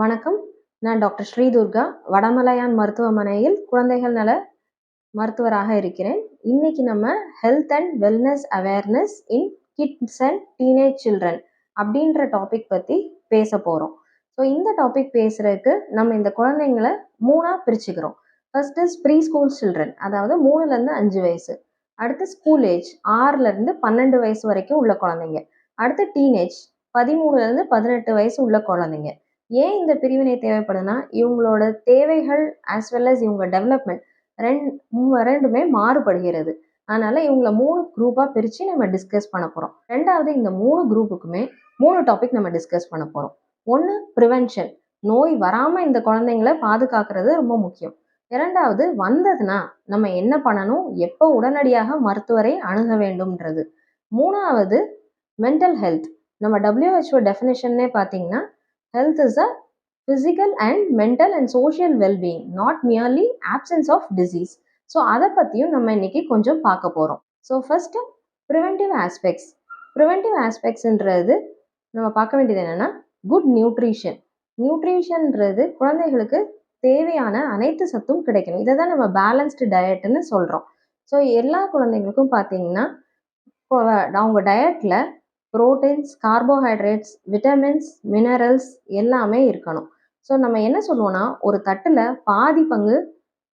வணக்கம். நான் டாக்டர் ஸ்ரீதுர்கா வடமலையான் மருத்துவமனையில் குழந்தைகள் நல மருத்துவராக இருக்கிறேன். இன்னைக்கு நம்ம health and wellness awareness in kids and teenage children அப்படின்ற டாபிக் பற்றி பேச போகிறோம் ஸோ இந்த டாபிக் பேசுகிறதுக்கு நம்ம இந்த குழந்தைங்களை மூணாக பிரிச்சுக்கிறோம். First is preschool children அதாவது மூணுலேருந்து அஞ்சு வயசு. அடுத்து ஸ்கூல் ஏஜ் ஆறுலேருந்து பன்னெண்டு வயசு வரைக்கும் உள்ள குழந்தைங்க. அடுத்து டீனேஜ் பதிமூணுலேருந்து பதினெட்டு வயசு உள்ள குழந்தைங்க. ஏன் இந்த பிரிவினை தேவைப்படுதுன்னா இவங்களோட தேவைகள் ஆஸ் வெல் அஸ் இவங்க டெவலப்மெண்ட் ரெண்டு ரெண்டுமே மாறுபடுகிறது. அதனால இவங்கள மூணு குரூப்பாக பிரித்து நம்ம டிஸ்கஸ் பண்ண போகிறோம் ரெண்டாவது இந்த மூணு குரூப்புக்குமே மூணு டாபிக் நம்ம டிஸ்கஸ் பண்ண போகிறோம் ஒன்று ப்ரிவென்ஷன் நோய் வராமல் இந்த குழந்தைங்கள பாதுகாக்கிறது ரொம்ப முக்கியம். இரண்டாவது வந்ததுன்னா நம்ம என்ன பண்ணணும்? எப்போ உடனடியாக மருத்துவரை அணுக வேண்டும்ன்றது. மூணாவது மென்டல் ஹெல்த் நம்ம டபிள்யூஹெச்ஓ டெஃபினேஷன்னே பார்த்தீங்கன்னா health is a physical and mental and social wellbeing not merely absence of disease so அதை பற்றியும் நம்ம இன்றைக்கி கொஞ்சம் பார்க்க போகிறோம் ஸோ ஃபஸ்ட்டு ப்ரிவென்டிவ் ஆஸ்பெக்ட்ஸ் ப்ரிவென்டிவ் ஆஸ்பெக்ட்ஸ்ன்றது நம்ம பார்க்க வேண்டியது என்னென்னா குட் நியூட்ரிஷன் நியூட்ரிஷன்ன்றது குழந்தைகளுக்கு தேவையான அனைத்து சத்தும் கிடைக்கணும். இதை தான் நம்ம பேலன்ஸ்டு டயட்டுன்னு சொல்கிறோம் ஸோ எல்லா குழந்தைங்களுக்கும் பார்த்தீங்கன்னா அவங்க டயட்டில் ப்ரோட்டீன்ஸ் கார்போஹைட்ரேட்ஸ் விட்டமின்ஸ் மினரல்ஸ் எல்லாமே இருக்கணும். ஸோ நம்ம என்ன சொல்லுவோம்னா ஒரு தட்டில் பாதி பங்கு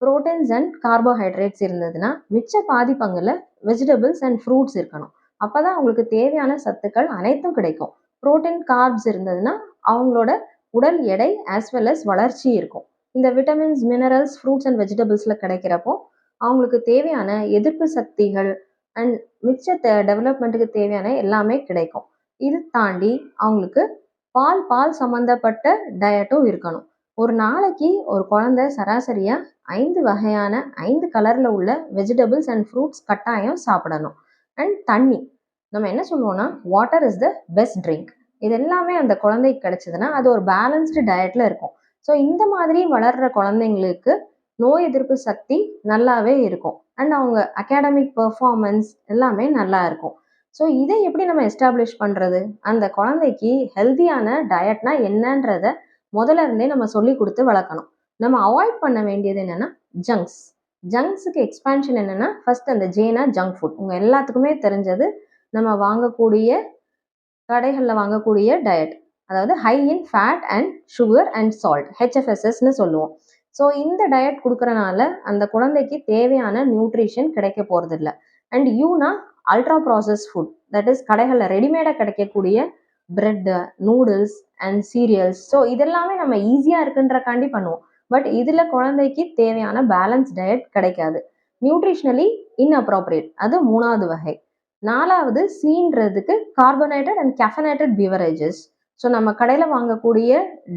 ப்ரோட்டீன்ஸ் அண்ட் கார்போஹைட்ரேட்ஸ் இருந்ததுன்னா மிச்ச பாதி பங்கில் வெஜிடபிள்ஸ் அண்ட் ஃப்ரூட்ஸ் இருக்கணும். அப்போ தான் அவங்களுக்கு தேவையான சத்துக்கள் அனைத்தும் கிடைக்கும். ப்ரோட்டீன் கார்ப்ஸ் இருந்ததுன்னா அவங்களோட உடல் எடை ஆஸ் வெல் அஸ் வளர்ச்சி இருக்கும். இந்த விட்டமின்ஸ் மினரல்ஸ் ஃப்ரூட்ஸ் அண்ட் வெஜிடபிள்ஸில் கிடைக்கிறப்போ அவங்களுக்கு தேவையான எதிர்ப்பு சக்திகள் அண்ட் மிச்ச டெவலப்மெண்ட்டுக்கு தேவையான எல்லாமே கிடைக்கும். இது தாண்டி அவங்களுக்கு பால் பால் சம்மந்தப்பட்ட டயட்டும் இருக்கணும். ஒரு நாளைக்கு ஒரு குழந்தை சராசரியாக ஐந்து வகையான ஐந்து கலரில் உள்ள வெஜிடபிள்ஸ் அண்ட் ஃப்ரூட்ஸ் கட்டாயம் சாப்பிடணும். அண்ட் தண்ணி. நம்ம என்ன சொல்லுவோம்னா water is the best drink இது எல்லாமே அந்த குழந்தைக்கு கிடைச்சதுன்னா அது ஒரு பேலன்ஸ்டு டயட்டில் இருக்கும். ஸோ இந்த மாதிரி வளர்கிற குழந்தைங்களுக்கு நோய் எதிர்ப்பு சக்தி நல்லாவே இருக்கும். அண்ட் அவங்க அகாடமிக் பெர்ஃபார்மன்ஸ் எல்லாமே நல்லா இருக்கும். ஸோ இதை எப்படி நம்ம எஸ்டாப்ளிஷ் பண்ணுறது அந்த குழந்தைக்கு ஹெல்த்தியான டயட்னா என்னன்றத முதல்ல இருந்தே நம்ம சொல்லி கொடுத்து வளர்க்கணும். நம்ம அவாய்ட் பண்ண வேண்டியது என்னென்னா ஜங்க்ஸ் ஜங்க்ஸுக்கு எக்ஸ்பேன்ஷன் என்னென்னா ஃபர்ஸ்ட் அந்த ஜேனா ஜங்க் ஃபுட் உங்கள் எல்லாத்துக்குமே தெரிஞ்சது நம்ம வாங்கக்கூடிய கடைகளில் வாங்கக்கூடிய டயட் அதாவது high in fat and sugar and salt ஹெச்எஃப்எஸ்எஸ்னு சொல்லுவோம். ஸோ இந்த டயட் கொடுக்குறனால அந்த குழந்தைக்கு தேவையான நியூட்ரிஷன் கிடைக்க போகிறதில்ல and யூனா ultra process food that is கடைகளில் ரெடிமேடாக கிடைக்கக்கூடிய bread noodles and cereals so இதெல்லாமே நம்ம ஈஸியாக இருக்குன்றக்காண்டி பண்ணுவோம். பட் இதில் குழந்தைக்கு தேவையான பேலன்ஸ் டயட் கிடைக்காது. நியூட்ரிஷ்னலி இன்அப்ராப்ரியேட் அது மூணாவது வகை. நாலாவது சீன்றதுக்கு carbonated and caffeinated beverages so நம்ம கடையில் வாங்கக்கூடிய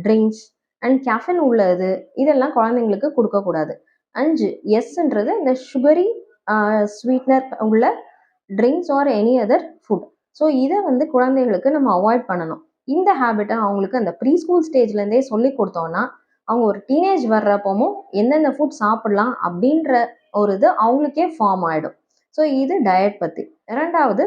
ட்ரிங்க்ஸ் அண்ட் கேஃபின் உள்ளது. இதெல்லாம் குழந்தைங்களுக்கு கொடுக்கக்கூடாது அஞ்சு எஸ்ன்றது இந்த சுகரி ஸ்வீட்னர் உள்ள drinks or any other food so இதை வந்து குழந்தைகளுக்கு நம்ம அவாய்ட் பண்ணணும். இந்த ஹேபிட்டை அவங்களுக்கு அந்த ப்ரீ ஸ்கூல் ஸ்டேஜ்லேருந்தே சொல்லி கொடுத்தோன்னா அவங்க ஒரு டீனேஜ் வர்றப்பவும் எந்தெந்த ஃபுட் சாப்பிடலாம் அப்படின்ற ஒரு இது அவங்களுக்கே ஃபார்ம் ஆகிடும் ஸோ இது டயட் பற்றி இரண்டாவது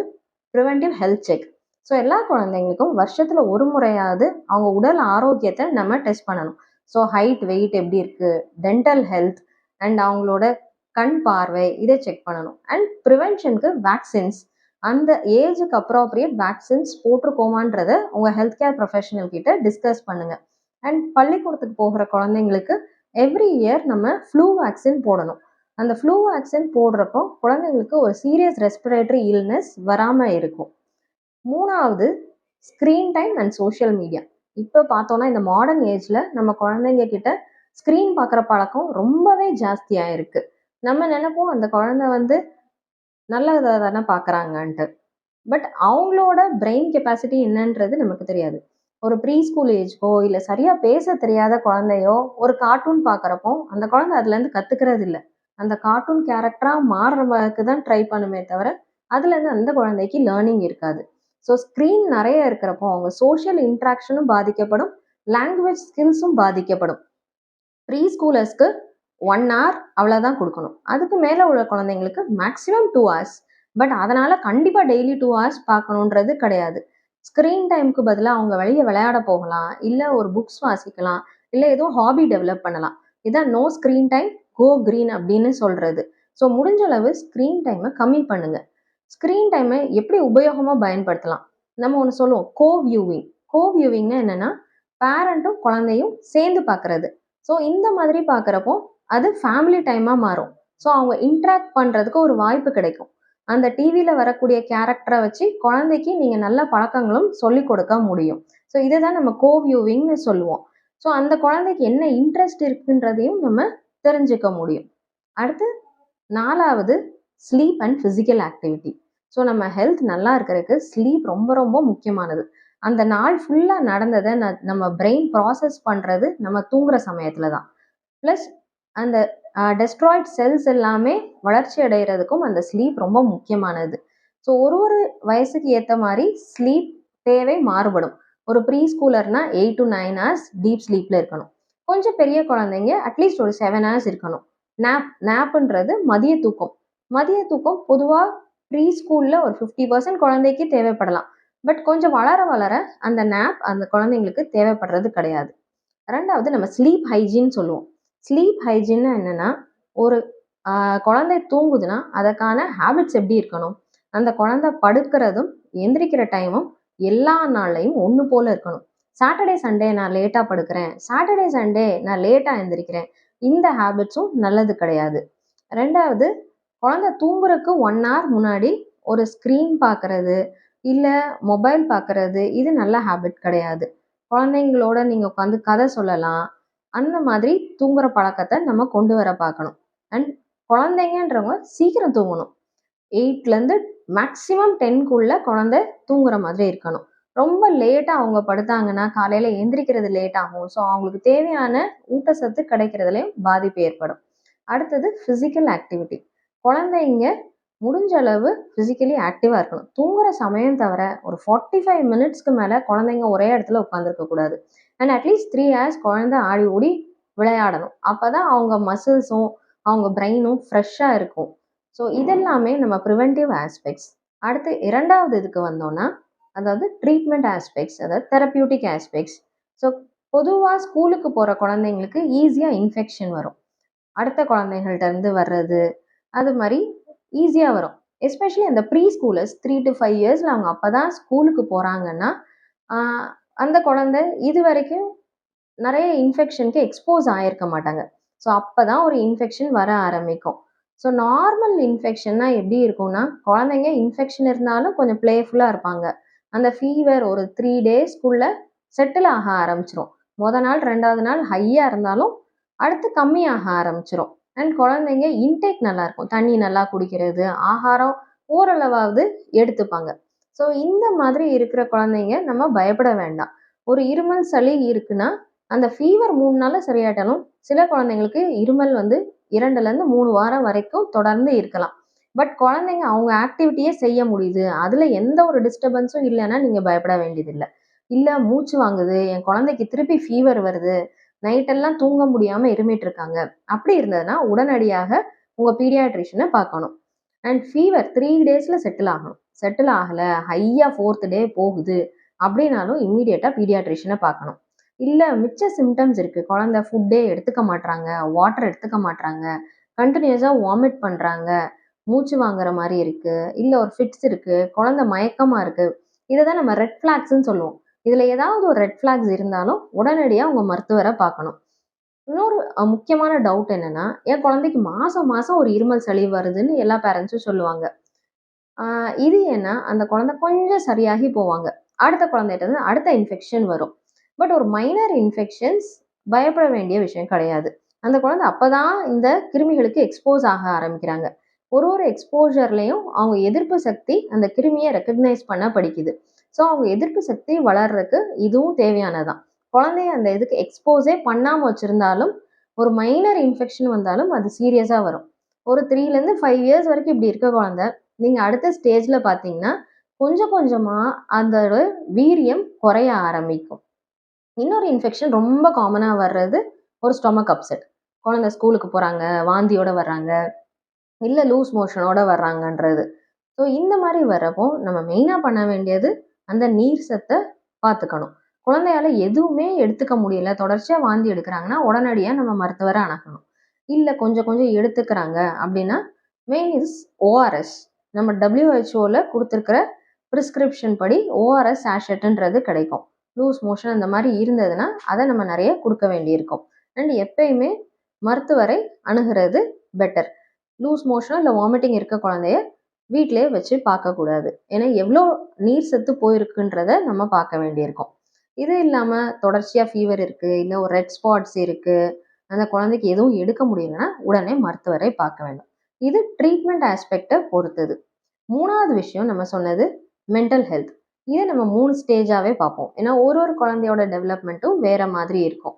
ப்ரிவென்டிவ் ஹெல்த் செக் ஸோ எல்லா குழந்தைங்களுக்கும் வருஷத்தில் ஒரு முறையாவது அவங்க உடல் ஆரோக்கியத்தை நம்ம டெஸ்ட் பண்ணணும். ஸோ ஹைட் வெயிட் எப்படி இருக்குது டென்டல் ஹெல்த் அண்ட் அவங்களோட கண் பார்வை இதை செக் பண்ணணும். அண்ட் ப்ரிவென்ஷனுக்கு வேக்சின்ஸ் அந்த ஏஜுக்கு அப்ராப்ரியேட் வேக்சின்ஸ் போட்டிருக்கோமான்றத உங்கள் ஹெல்த் கேர் ப்ரொஃபஷனல் கிட்ட டிஸ்கஸ் பண்ணுங்கள் அண்ட் பள்ளிக்கூடத்துக்கு போகிற குழந்தைங்களுக்கு எவ்ரி இயர் நம்ம ஃப்ளூ வேக்சின் போடணும். அந்த ஃப்ளூ வேக்சின் போடுறப்போ குழந்தைங்களுக்கு ஒரு சீரியஸ் ரெஸ்பிரேட்டரி இல்னஸ் வராமல் இருக்கும். மூணாவது screen time and social media இப்போ பார்த்தோன்னா இந்த மாடர்ன் ஏஜில் நம்ம குழந்தைங்க கிட்ட ஸ்க்ரீன் பார்க்குற பழக்கம் ரொம்பவே ஜாஸ்தியாக இருக்குது நம்ம நினைப்போம் அந்த குழந்தை வந்து நல்லதாக தானே பார்க்குறாங்கன்ட்டு. பட் அவங்களோட பிரெயின் கெப்பாசிட்டி என்னன்றது நமக்கு தெரியாது. ஒரு ப்ரீ ஸ்கூல் ஏஜ்க்கோ இல்லை சரியாக பேச தெரியாத குழந்தையோ ஒரு கார்ட்டூன் பார்க்குறப்போ அந்த குழந்தை அதுலேருந்து கற்றுக்கிறது இல்லை அந்த கார்ட்டூன் கேரக்டராக மாறுறதுக்கு தான் ட்ரை பண்ணுமே தவிர அதுலேருந்து அந்த குழந்தைக்கு லேர்னிங் இருக்காது. ஸோ ஸ்க்ரீன் நிறைய இருக்கிறப்போ அவங்க சோஷியல் இன்ட்ராக்ஷனும் பாதிக்கப்படும் லாங்குவேஜ் ஸ்கில்ஸும் பாதிக்கப்படும் ப்ரீ ஸ்கூலர்ஸ்க்கு ஒன் ஹவர் அவ்வளோதான் கொடுக்கணும் அதுக்கு மேலே உள்ள குழந்தைங்களுக்கு மேக்ஸிமம் டூ ஹவர்ஸ் பட் அதனால் கண்டிப்பாக டெய்லி டூ ஹவர்ஸ் பார்க்கணுன்றது கிடையாது ஸ்க்ரீன் டைம்க்கு பதிலாக அவங்க வெளியே விளையாட போகலாம். இல்லை ஒரு புக்ஸ் வாசிக்கலாம். இல்லை ஏதோ ஹாபி டெவலப் பண்ணலாம். இதான் no screen time, go green அப்படின்னு சொல்கிறது ஸோ முடிஞ்ச அளவு ஸ்க்ரீன் டைமை கம்மி பண்ணுங்கள் ஸ்க்ரீன் டைமை எப்படி உபயோகமாக பயன்படுத்தலாம்? நம்ம ஒன்று சொல்லுவோம். கோ வியூவிங். கோ வியூவிங்னா என்னன்னா, பேரண்ட்டும், குழந்தையும் சேர்ந்து பார்க்கறது. ஸோ இந்த மாதிரி பார்க்குறப்போ அது ஃபேமிலி டைமாக மாறும். ஸோ அவங்க இன்ட்ராக்ட் பண்ணுறதுக்கு ஒரு வாய்ப்பு கிடைக்கும். அந்த டிவியில் வரக்கூடிய கேரக்டரை வச்சு குழந்தைக்கு நீங்கள் நல்ல பழக்கங்களும் சொல்லிக் கொடுக்க முடியும். ஸோ இதை தான் நம்ம கோ வியூவிங்னு சொல்லுவோம். ஸோ அந்த குழந்தைக்கு என்ன இன்ட்ரெஸ்ட் இருக்குன்றதையும் நம்ம தெரிஞ்சுக்க முடியும். அடுத்து நாலாவது sleep and physical activity. So நம்ம ஹெல்த் நல்லா இருக்கிறதுக்கு ஸ்லீப் ரொம்ப ரொம்ப முக்கியமானது. அந்த நாள் ஃபுல்லாக நடந்ததை ந நம்ம பிரெயின் ப்ராசஸ் பண்ணுறது நம்ம தூங்குற சமயத்தில் தான். ப்ளஸ் அந்த டெஸ்ட்ராய்ட் செல்ஸ் எல்லாமே வளர்ச்சி அடைகிறதுக்கும் அந்த ஸ்லீப் ரொம்ப முக்கியமானது. ஸோ ஒரு ஒரு வயசுக்கு ஏற்ற மாதிரி ஸ்லீப் தேவை மாறுபடும். ஒரு ப்ரீ ஸ்கூலர்னா 8 டூ நைன் ஹார்ஸ் டீப் ஸ்லீப்பில் இருக்கணும். கொஞ்சம் பெரிய குழந்தைங்க அட்லீஸ்ட் ஒரு செவன் ஹார்ஸ் இருக்கணும். நேப் நேப்புன்றது மதிய தூக்கம். மதிய தூக்கம் பொதுவாக ப்ரீ ஸ்கூலில் ஒரு 50% குழந்தைக்கு தேவைப்படலாம். பட் கொஞ்சம் வளர வளர அந்த நேப் அந்த குழந்தைங்களுக்கு தேவைப்படுறது கிடையாது. ரெண்டாவது நம்ம ஸ்லீப் ஹைஜீன் சொல்லுவோம். ஸ்லீப் ஹைஜீன்னா என்னென்னா ஒரு குழந்தை தூங்குதுன்னா, அதற்கான ஹேபிட்ஸ் எப்படி இருக்கணும்? அந்த குழந்தை படுக்கிறதும், எந்திரிக்கிற டைமும் எல்லா நாள்லையும் ஒன்று போல இருக்கணும். சாட்டர்டே, சண்டே நான் லேட்டாக படுக்கிறேன். சாட்டர்டே, சண்டே நான் லேட்டாக எந்திரிக்கிறேன். இந்த ஹேபிட்ஸும் நல்லது கிடையாது. ரெண்டாவது குழந்தை தூங்குறதுக்கு ஒன் ஹார் முன்னாடி ஒரு ஸ்க்ரீன் பார்க்கறது, இல்லை மொபைல் பார்க்கறது, இது நல்ல ஹேபிட் கிடையாது. குழந்தைங்களோட நீங்கள் உட்காந்து கதை சொல்லலாம். அந்த மாதிரி தூங்குற பழக்கத்தை நம்ம கொண்டு வர பார்க்கணும். அண்ட் குழந்தைங்கன்றவங்க சீக்கிரம் தூங்கணும். எயிட்லேருந்து மேக்ஸிமம் 10க்குள்ள குழந்தை தூங்குற மாதிரி இருக்கணும். ரொம்ப லேட்டாக அவங்க படுத்தாங்கன்னா, காலையில் எந்திரிக்கிறது லேட் ஆகும். ஸோ அவங்களுக்கு தேவையான ஊட்டச்சத்து கிடைக்கிறதுலையும் பாதிப்பு ஏற்படும். அடுத்தது ஃபிசிக்கல் ஆக்டிவிட்டி. குழந்தைங்க முடிஞ்ச அளவு ஃபிசிக்கலி ஆக்டிவாக இருக்கணும். தூங்குற சமயம் தவிர ஒரு 45 மினிட்ஸ்க்கு மேலே குழந்தைங்க ஒரே இடத்துல உட்காந்துருக்க கூடாது. அண்ட் அட்லீஸ்ட் த்ரீ ஹார்ஸ் குழந்தை ஆடி ஓடி விளையாடணும். அப்போ தான் அவங்க மசில்ஸும், அவங்க பிரெயினும் ஃப்ரெஷ்ஷாக இருக்கும். ஸோ இதெல்லாமே நம்ம ப்ரிவென்டிவ் ஆஸ்பெக்ட்ஸ். அடுத்து இரண்டாவது இதுக்கு வந்தோன்னா அதாவது ட்ரீட்மெண்ட் ஆஸ்பெக்ட்ஸ் அதாவது தெரப்பியூட்டிக் ஆஸ்பெக்ட்ஸ். ஸோ பொதுவாக ஸ்கூலுக்கு போகிற குழந்தைங்களுக்கு ஈஸியாக இன்ஃபெக்ஷன் வரும். அடுத்த குழந்தைகள்ட்ட இருந்து வர்றது, அது மாதிரி ஈஸியாக வரும். எஸ்பெஷலி அந்த preschoolers three to five இயர்ஸில் அவங்க அப்போ தான் ஸ்கூலுக்கு போகிறாங்கன்னா அந்த குழந்தை இது வரைக்கும் நிறைய இன்ஃபெக்ஷனுக்கு எக்ஸ்போஸ் ஆகிருக்க மாட்டாங்க. ஸோ அப்போ தான் ஒரு இன்ஃபெக்ஷன் வர ஆரம்பிக்கும். ஸோ நார்மல் இன்ஃபெக்ஷன்னா எப்படி இருக்கும்னா, குழந்தைங்க இன்ஃபெக்ஷன் இருந்தாலும் கொஞ்சம் ப்ளேஃபுல்லாக இருப்பாங்க. அந்த ஃபீவர் ஒரு த்ரீ டேஸ்க்குள்ள செட்டில் ஆக ஆரம்பிச்சிரும் மொத நாள், ரெண்டாவது நாள் ஹையாக இருந்தாலும், அடுத்து கம்மியாக ஆரம்பிச்சிரும் அண்ட் குழந்தைங்க இன்டேக் நல்லா இருக்கும். தண்ணி நல்லா குடிக்கிறது, ஆகாரம் ஓரளவாவது எடுத்துப்பாங்க. ஸோ இந்த மாதிரி இருக்கிற குழந்தைங்க நம்ம பயப்பட வேண்டாம். ஒரு இருமல், சளி இருக்குன்னா, அந்த ஃபீவர் மூணு நாளில் சரியாயிட்டாலும், சில குழந்தைங்களுக்கு இருமல் வந்து 2லருந்து 3 வாரம் வரைக்கும் தொடர்ந்து இருக்கலாம். பட் குழந்தைங்க அவங்க ஆக்டிவிட்டியே செய்ய முடியுது. அதில் எந்த ஒரு டிஸ்டர்பன்ஸும் இல்லைன்னா நீங்கள் பயப்பட வேண்டியதில்லை இல்லை மூச்சு வாங்குது, என் குழந்தைக்கு திருப்பி ஃபீவர் வருது, நைட்டெல்லாம் தூங்க முடியாம இருமிட்டு இருக்காங்க. அப்படி இருந்ததுன்னா, உடனடியாக உங்க பீடியாட்ரிஷனை பார்க்கணும். அண்ட் ஃபீவர் த்ரீ டேஸ்ல செட்டில் ஆகணும். செட்டில் ஆகலை ஹையா ஃபோர்த் டே போகுது அப்படின்னாலும் இம்மீடியட்டா பீடியாட்ரிஷனை பார்க்கணும். இல்ல மிச்ச சிம்டம்ஸ் இருக்கு. குழந்தை ஃபுட்டே எடுத்துக்க மாட்றாங்க, வாட்டர் எடுத்துக்க மாட்றாங்க, கண்டினியூஸாக வாமிட் பண்றாங்க, மூச்சு வாங்குற மாதிரி இருக்கு, இல்ல ஒரு ஃபிட்ஸ் இருக்கு, குழந்தை மயக்கமா இருக்கு. இததான் நம்ம ரெட் ஃபிளாக்ஸ்ன்னு சொல்லுவோம். இதில் ஏதாவது ஒரு ரெட் ஃப்ளாக்ஸ் இருந்தாலும் உடனடியாக உங்கள் மருத்துவரை பார்க்கணும். இன்னொரு முக்கியமான டவுட் என்னென்னா என் குழந்தைக்கு மாதம் மாதம் ஒரு இருமல், சளி வருதுன்னு எல்லா பேரண்ட்ஸும் சொல்லுவாங்க. இது ஏன்னா, அந்த குழந்தை கொஞ்சம் சரியாகி போவாங்க. அடுத்த குழந்தைகிட்ட அடுத்த இன்ஃபெக்ஷன் வரும். பட் ஒரு மைனர் இன்ஃபெக்ஷன்ஸ் பயப்பட வேண்டிய விஷயம் கிடையாது. அந்த குழந்தை அப்பதான் இந்த கிருமிகளுக்கு எக்ஸ்போஸ் ஆக ஆரம்பிக்கிறாங்க. ஒரு ஒரு எக்ஸ்போஷர்லயும் அவங்க எதிர்ப்பு சக்தி அந்த கிருமியை ரெக்கக்னைஸ் பண்ண படிக்குது. ஸோ அவங்க எதிர்ப்பு சக்தி வளர்றதுக்கு இதுவும் தேவையானதான் குழந்தைய அந்த இதுக்கு எக்ஸ்போஸே பண்ணாமல் வச்சுருந்தாலும் ஒரு மைனர் இன்ஃபெக்ஷன் வந்தாலும் அது சீரியஸாக வரும். ஒரு 3லருந்து 5 இயர்ஸ் வரைக்கும் இப்படி இருக்க குழந்தை, நீங்கள் அடுத்த ஸ்டேஜில் பார்த்தீங்கன்னா, கொஞ்சம் கொஞ்சமாக அதோட வீரியம் குறைய ஆரம்பிக்கும். இன்னொரு இன்ஃபெக்ஷன் ரொம்ப காமனாக வர்றது ஒரு ஸ்டொமக் அப்செட். குழந்தை ஸ்கூலுக்கு போகிறாங்க வாந்தியோட வர்றாங்க, இல்லை லூஸ் மோஷனோட வர்றாங்கன்றது. ஸோ இந்த மாதிரி வர்றப்போ, நம்ம மெயினாக பண்ண வேண்டியது அந்த நீர் சத்தை பார்த்துக்கணும். குழந்தையால எதுவுமே எடுத்துக்க முடியல. தொடர்ச்சியாக வாந்தி எடுக்கிறாங்கன்னா உடனடியாக நம்ம மருத்துவரை அணுகணும். இல்லை கொஞ்சம் கொஞ்சம் எடுத்துக்கிறாங்க அப்படின்னா மெயின் இஸ் ஓஆர்எஸ் நம்ம டபிள்யூஹெச்ஓவில் கொடுத்துருக்கிற ப்ரிஸ்கிரிப்ஷன் படி ஓஆர்எஸ் ஆஷெட்டுன்றது கிடைக்கும். லூஸ் மோஷன் அந்த மாதிரி இருந்ததுன்னா அதை நம்ம நிறைய கொடுக்க வேண்டியிருக்கும். அண்ட் எப்பயுமே மருத்துவரை அணுகிறது பெட்டர் லூஸ் மோஷனோ இல்லை வாமிட்டிங் இருக்க குழந்தைய வீட்டிலே வச்சு பார்க்கக்கூடாது. ஏன்னா எவ்வளோ நீர் சத்து போயிருக்குன்றத நம்ம பார்க்க வேண்டியிருக்கும். இது இல்லாமல் தொடர்ச்சியாக ஃபீவர் இருக்குது இல்லை ஒரு ரெட் ஸ்பாட்ஸ் இருக்குது அந்த குழந்தைக்கு எதுவும் எடுக்க முடியலன்னா உடனே மருத்துவரை பார்க்க வேண்டும். இது ட்ரீட்மெண்ட் ஆஸ்பெக்டை பொறுத்தது. மூணாவது விஷயம் நம்ம சொன்னது மென்டல் ஹெல்த் இதை நம்ம மூணு ஸ்டேஜாகவே பார்ப்போம். ஏன்னா ஒரு ஒரு குழந்தையோட டெவலப்மெண்ட்டும் வேற மாதிரி இருக்கும்.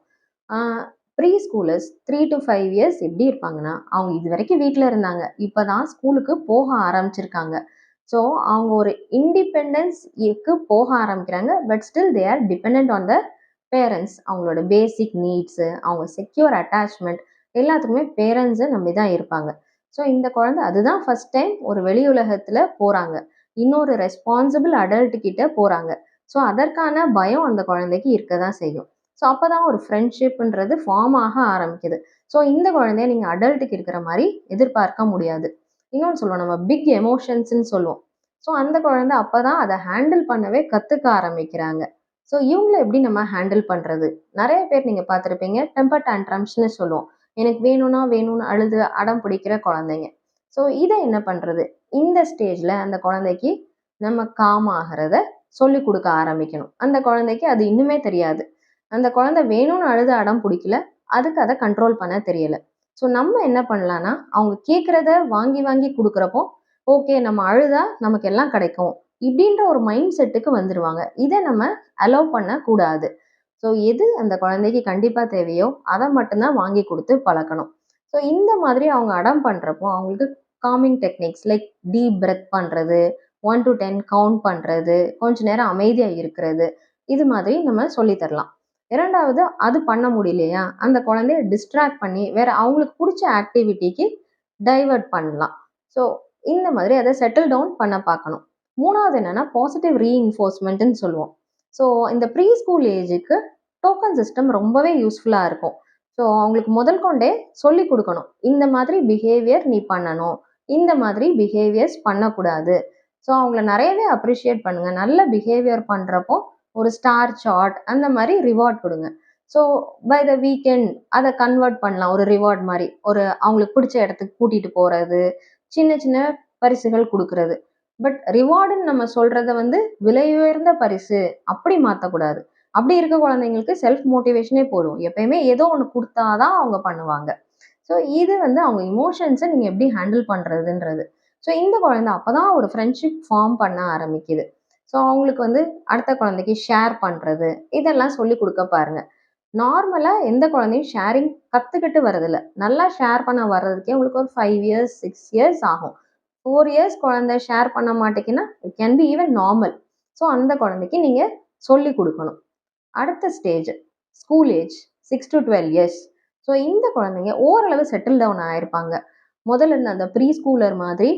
Preschoolers three to five years எப்படி இருப்பாங்கன்னா அவங்க இது வரைக்கும் வீட்டில் இருந்தாங்க. இப்போ தான் ஸ்கூலுக்கு போக ஆரம்பிச்சிருக்காங்க. ஸோ அவங்க ஒரு இண்டிபெண்டன்ஸ்க்கு போக ஆரம்பிக்கிறாங்க but still they are depend on the parents அவங்களோட பேசிக் நீட்ஸு அவங்க செக்யூர் அட்டாச்மெண்ட் எல்லாத்துக்குமே பேரண்ட்ஸை நம்பி தான் இருப்பாங்க. ஸோ இந்த குழந்தை அதுதான் ஃபஸ்ட் டைம் ஒரு வெளி உலகத்தில் போகிறாங்க இன்னொரு ரெஸ்பான்சிபிள் அடல்ட் கிட்ட போகிறாங்க ஸோ அதற்கான பயம் அந்த குழந்தைக்கு இருக்க தான் செய்யும். ஸோ அப்போ தான் ஒரு ஃப்ரெண்ட்ஷிப்ன்றது ஃபார்ம் ஆக ஆரம்பிக்குது. ஸோ இந்த குழந்தைய நீங்கள் அடல்ட்டுக்கு இருக்கிற மாதிரி எதிர்பார்க்க முடியாது. இன்னொன்று சொல்லுவோம் நம்ம பிக் எமோஷன்ஸ்ன்னு சொல்லுவோம். ஸோ அந்த குழந்தை அப்போ தான் அதை ஹேண்டில் பண்ணவே கற்றுக்க ஆரம்பிக்கிறாங்க. ஸோ இவங்கள எப்படி நம்ம ஹேண்டில் பண்ணுறது நிறைய பேர் நீங்கள் பார்த்துருப்பீங்க டெம்பர் டேண்ட்ரம்ஸ்னு சொல்லுவோம். எனக்கு வேணும்னா வேணும்னு அழுது அடம் பிடிக்கிற குழந்தைங்க. ஸோ இதை என்ன பண்ணுறது இந்த ஸ்டேஜில் அந்த குழந்தைக்கு நம்ம காம் ஆகிறத சொல்லி கொடுக்க ஆரம்பிக்கணும். அந்த குழந்தைக்கு அது இன்னுமே தெரியாது. அந்த குழந்தை வேணும்னு அழுது அடம் பிடிக்கல. அதுக்கு அதை கண்ட்ரோல் பண்ண தெரியல. ஸோ நம்ம என்ன பண்ணலான்னா அவங்க கேட்குறத வாங்கி வாங்கி கொடுக்குறப்போ ஓகே நம்ம அழுதா நமக்கு எல்லாம் கிடைக்கும். இப்படின்ற ஒரு மைண்ட் செட்டுக்கு வந்துடுவாங்க இதை நம்ம அலோவ் பண்ணக்கூடாது. ஸோ எது அந்த குழந்தைக்கு கண்டிப்பாக தேவையோ அதை மட்டும்தான் வாங்கி கொடுத்து பழக்கணும். ஸோ இந்த மாதிரி அவங்க அடம் பண்ணுறப்போ அவங்களுக்கு calming techniques like deep breath பண்ணுறது ஒன் டு டென் கவுண்ட் பண்ணுறது கொஞ்ச நேரம் அமைதியாக இருக்கிறது இது மாதிரி நம்ம சொல்லித்தரலாம் இரண்டாவது அது பண்ண முடியலையா? அந்த குழந்தைய டிஸ்ட்ராக்ட் பண்ணி வேற அவங்களுக்கு பிடிச்ச ஆக்டிவிட்டிக்கு டைவர்ட் பண்ணலாம். ஸோ இந்த மாதிரி அதை செட்டில் டவுன் பண்ண பார்க்கணும். மூணாவது என்னன்னா பாசிட்டிவ் ரீஇன்ஃபோர்ஸ்மெண்ட்னு சொல்லுவோம். ஸோ இந்த ப்ரீ ஸ்கூல் ஏஜுக்கு டோக்கன் சிஸ்டம் ரொம்பவே யூஸ்ஃபுல்லாக இருக்கும். ஸோ அவங்களுக்கு முதல் கொண்டே சொல்லி கொடுக்கணும். இந்த மாதிரி பிஹேவியர் நீ பண்ணணும். இந்த மாதிரி பிஹேவியர்ஸ் பண்ணக்கூடாது. ஸோ அவங்கள நிறையவே அப்ரிஷியேட் பண்ணுங்கள் நல்ல பிஹேவியர் பண்ணுறப்போ ஒரு ஸ்டார் சார்ட் அந்த மாதிரி ரிவார்ட் கொடுங்க. ஸோ பை த வீக்கெண்ட் அதை கன்வெர்ட் பண்ணலாம். ஒரு ரிவார்ட் மாதிரி. ஒரு அவங்களுக்கு பிடிச்ச இடத்துக்கு கூட்டிகிட்டு போகிறது சின்ன சின்ன பரிசுகள் கொடுக்கறது. பட் ரிவார்டுன்னு நம்ம சொல்கிறத வந்து விலை உயர்ந்த பரிசு. அப்படி மாற்றக்கூடாது அப்படி இருக்க குழந்தைங்களுக்கு செல்ஃப் மோட்டிவேஷனே போதும். எப்பயுமே ஏதோ ஒன்று கொடுத்தாதான் அவங்க பண்ணுவாங்க. ஸோ இது வந்து அவங்க இமோஷன்ஸை நீங்கள் எப்படி ஹேண்டில் பண்ணுறதுன்றது ஸோ இந்த குழந்தை அப்போ தான் ஒரு ஃப்ரெண்ட்ஷிப் ஃபார்ம் பண்ண ஆரம்பிக்குது. ஸோ அவங்களுக்கு வந்து அடுத்த குழந்தைக்கு ஷேர் பண்ணுறது இதெல்லாம் சொல்லி கொடுக்க பாருங்க. நார்மலாக எந்த குழந்தையும் ஷேரிங் கற்றுக்கிட்டு வரதில்ல நல்லா ஷேர் பண்ண வர்றதுக்கே உங்களுக்கு ஒரு ஃபைவ் இயர்ஸ் சிக்ஸ் இயர்ஸ் ஆகும். ஃபோர் இயர்ஸ் குழந்தை ஷேர் பண்ண மாட்டேங்கன்னா it can be even normal so அந்த குழந்தைக்கு நீங்கள் சொல்லி கொடுக்கணும். அடுத்த stage school age six to twelve years so இந்த குழந்தைங்க ஓரளவு செட்டில் டவுன் ஆயிருப்பாங்க. முதல்ல இருந்த அந்த ப்ரீ ஸ்கூலர் மாதிரி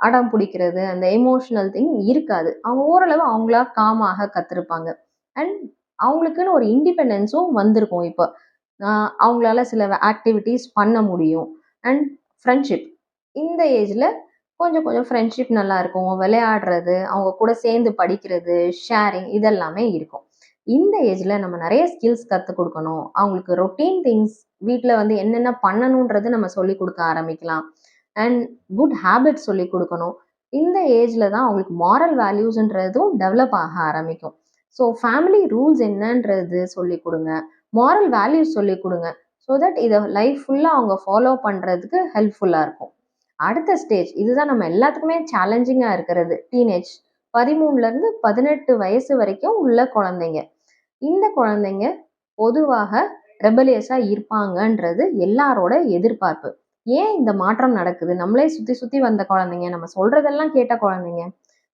அடம் பிடிக்கிறது அந்த எமோஷனல் திங் இருக்காது. அவங்க ஓரளவு அவங்களா காமாக கற்றுருப்பாங்க அண்ட் அவங்களுக்குன்னு ஒரு இண்டிபெண்டன்ஸும் வந்திருக்கும் இப்போ. அவங்களால சில ஆக்டிவிட்டீஸ் பண்ண முடியும். அண்ட் ஃப்ரெண்ட்ஷிப் இந்த ஏஜில் கொஞ்சம் கொஞ்சம் ஃப்ரெண்ட்ஷிப் நல்லா இருக்கும். விளையாடுறது அவங்க கூட சேர்ந்து படிக்கிறது ஷேரிங் இதெல்லாமே இருக்கும். இந்த ஏஜில் நம்ம நிறைய ஸ்கில்ஸ் கற்றுக் கொடுக்கணும். அவங்களுக்கு ரொட்டீன் திங்ஸ் வீட்டில் வந்து என்னென்ன பண்ணணுன்றது நம்ம சொல்லி கொடுக்க ஆரம்பிக்கலாம். அண்ட் குட் ஹேபிட்ஸ் சொல்லி கொடுக்கணும். இந்த ஏஜில் தான் அவங்களுக்கு மாரல் வேல்யூஸ்ன்றதும் டெவலப் ஆக ஆரம்பிக்கும். ஸோ ஃபேமிலி ரூல்ஸ் என்னன்றது சொல்லி கொடுங்க. மாரல் வேல்யூஸ் சொல்லி கொடுங்க. ஸோ தட் இதை லைஃப் ஃபுல்லாக அவங்க ஃபாலோ பண்ணுறதுக்கு ஹெல்ப்ஃபுல்லாக இருக்கும். அடுத்த ஸ்டேஜ் இதுதான் நம்ம எல்லாத்துக்குமே சேலஞ்சிங்காக இருக்கிறது. டீனேஜ் பதிமூணுலேருந்து பதினெட்டு வயசு வரைக்கும் உள்ள குழந்தைங்க. இந்த குழந்தைங்க பொதுவாக ரெபலியஸாக இருப்பாங்கன்றது எல்லாரோட எதிர்பார்ப்பு. ஏன் இந்த மாற்றம் நடக்குது? நம்மளே சுற்றி சுற்றி வந்த குழந்தைங்க நம்ம சொல்கிறதெல்லாம் கேட்ட குழந்தைங்க.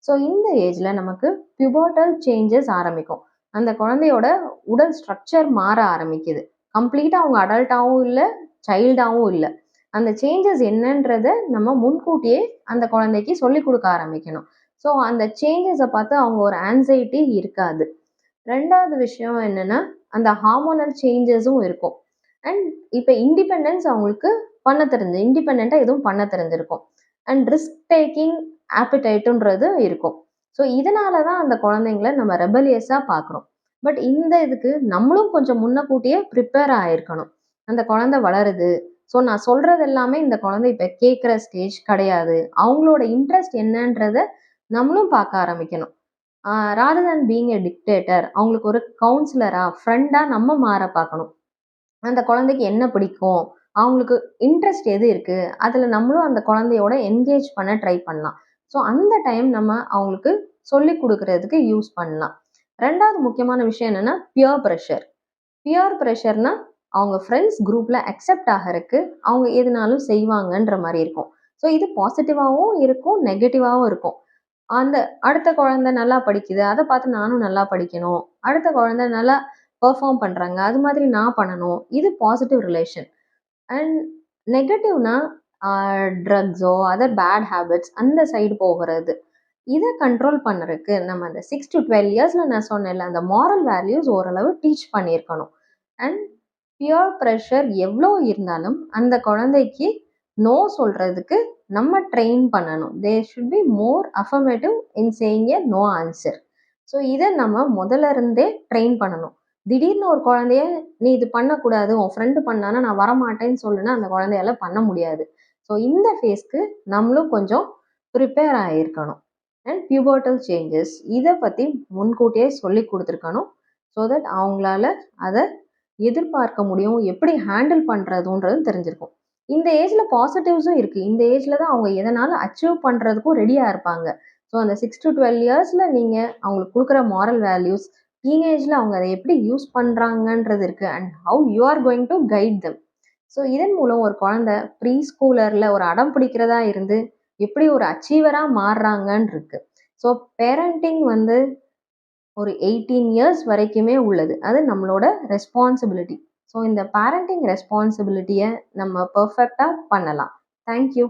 ஸோ இந்த ஏஜில் நமக்கு பியூபர்டல் சேஞ்சஸ் ஆரம்பிக்கும். அந்த குழந்தையோட உடல் ஸ்ட்ரக்சர் மாற ஆரம்பிக்குது. கம்ப்ளீட்டாக அவங்க அடல்ட்டாகவும் இல்லை சைல்டாகவும் இல்லை. அந்த சேஞ்சஸ் என்னன்றத நம்ம முன்கூட்டியே அந்த குழந்தைக்கு சொல்லி கொடுக்க ஆரம்பிக்கணும். ஸோ அந்த சேஞ்சஸை பார்த்து அவங்க ஒரு ஆன்சைட்டி இருக்காது. ரெண்டாவது விஷயம் என்னென்னா அந்த ஹார்மோனல் சேஞ்சஸும் இருக்கும். அண்ட் இப்போ இண்டிபெண்டன்ஸ் அவங்களுக்கு பண்ண தெரிஞ்சு இண்டிபெண்ட்டாக எதுவும் பண்ண தெரிஞ்சிருக்கும். அண்ட் ரிஸ்க் டேக்கிங் ஆப்பிடைட்டுன்றது இருக்கும். ஸோ இதனால தான் அந்த குழந்தைங்கள நம்ம ரெபலியஸாக பார்க்குறோம் பட் இந்த இதுக்கு நம்மளும் கொஞ்சம் முன்னக்கூட்டியே ப்ரிப்பேர் ஆகிருக்கணும் அந்த குழந்தை வளருது. ஸோ நான் சொல்கிறது எல்லாமே இந்த குழந்தை இப்போ கேட்குற ஸ்டேஜ் கிடையாது. அவங்களோட இன்ட்ரெஸ்ட் என்னன்றத நம்மளும் பார்க்க ஆரம்பிக்கணும். Rather than being a dictator அவங்களுக்கு ஒரு கவுன்சிலராக ஃப்ரெண்டாக நம்ம மாற பார்க்கணும். அந்த குழந்தைக்கு என்ன பிடிக்கும்? அவங்களுக்கு இன்ட்ரெஸ்ட் எது இருக்குது அதில் நம்மளும் அந்த குழந்தையோட என்கேஜ் பண்ண ட்ரை பண்ணலாம். ஸோ அந்த டைம் நம்ம அவங்களுக்கு சொல்லி கொடுக்கறதுக்கு யூஸ் பண்ணலாம். ரெண்டாவது முக்கியமான விஷயம் என்னென்னா பியர் ப்ரெஷர் பியர் ப்ரெஷர்னா அவங்க ஃப்ரெண்ட்ஸ் குரூப்பில் அக்செப்ட் ஆகிறதுக்கு அவங்க எதுனாலும் செய்வாங்கன்ற மாதிரி இருக்கும். ஸோ இது பாசிட்டிவாகவும் இருக்கும் நெகட்டிவாகவும் இருக்கும். அந்த அடுத்த குழந்தை நல்லா படிக்குது அதை பார்த்து நானும் நல்லா படிக்கணும். அடுத்த குழந்தை நல்லா பெர்ஃபார்ம் பண்ணுறாங்க அது மாதிரி நான் பண்ணணும். இது பாசிட்டிவ் ரிலேஷன் அண்ட் நெகட்டிவ்னா ட்ரக்ஸோ அதர் பேட் ஹேபிட்ஸ் அந்த சைடு போகிறது. இதை கண்ட்ரோல் பண்ணுறதுக்கு நம்ம அந்த சிக்ஸ் டு டுவெல் இயர்ஸில் நான் சொன்னேன்ல அந்த மாரல் வேல்யூஸ் ஓரளவு டீச் பண்ணியிருக்கணும். அண்ட் பியர் ப்ரெஷர் எவ்வளோ இருந்தாலும் அந்த குழந்தைக்கு நோ சொல்கிறதுக்கு நம்ம ட்ரெயின் பண்ணணும். They should be more affirmative in saying a no answer so இதை நம்ம முதல்ல இருந்தே ட்ரெயின் பண்ணணும். திடீர்னு ஒரு குழந்தைய நீ இது பண்ணக்கூடாது உன் ஃப்ரெண்டு பண்ணானா நான் வரமாட்டேன்னு சொல்லுன்னா அந்த குழந்தையால பண்ண முடியாது. ஸோ இந்த ஃபேஸ்க்கு நம்மளும் கொஞ்சம் ப்ரிப்பேர் ஆகியிருக்கணும் அண்ட் பியூபர்டல் சேஞ்சஸ் இதை பற்றி முன்கூட்டியே சொல்லி கொடுத்துருக்கணும். ஸோ தட் அவங்களால அதை எதிர்பார்க்க முடியும் எப்படி ஹேண்டில் பண்ணுறதுன்றது தெரிஞ்சிருக்கும். இந்த ஏஜில் பாசிட்டிவ்ஸும் இருக்குது இந்த ஏஜில் தான் அவங்க எதனால் அச்சீவ் பண்ணுறதுக்கும் ரெடியாக இருப்பாங்க. ஸோ அந்த சிக்ஸ் டு டுவெல் இயர்ஸில் நீங்கள் அவங்களுக்கு கொடுக்குற மாரல் வேல்யூஸ் டீனேஜில் அவங்க அதை எப்படி யூஸ் பண்ணுறாங்கன்றது இருக்குது and how you are going to guide them so இதன் மூலம் ஒரு குழந்த ப்ரீ ஸ்கூலரில் ஒரு அடம் பிடிக்கிறதா இருந்து எப்படி ஒரு அச்சீவராக மாறுறாங்கன்னு இருக்கு. ஸோ பேரண்டிங் வந்து ஒரு எயிட்டீன் இயர்ஸ் வரைக்குமே உள்ளது. அது நம்மளோட ரெஸ்பான்சிபிலிட்டி ஸோ இந்த பேரண்டிங் ரெஸ்பான்சிபிலிட்டியை நம்ம பர்ஃபெக்டாக பண்ணலாம். தேங்க்யூ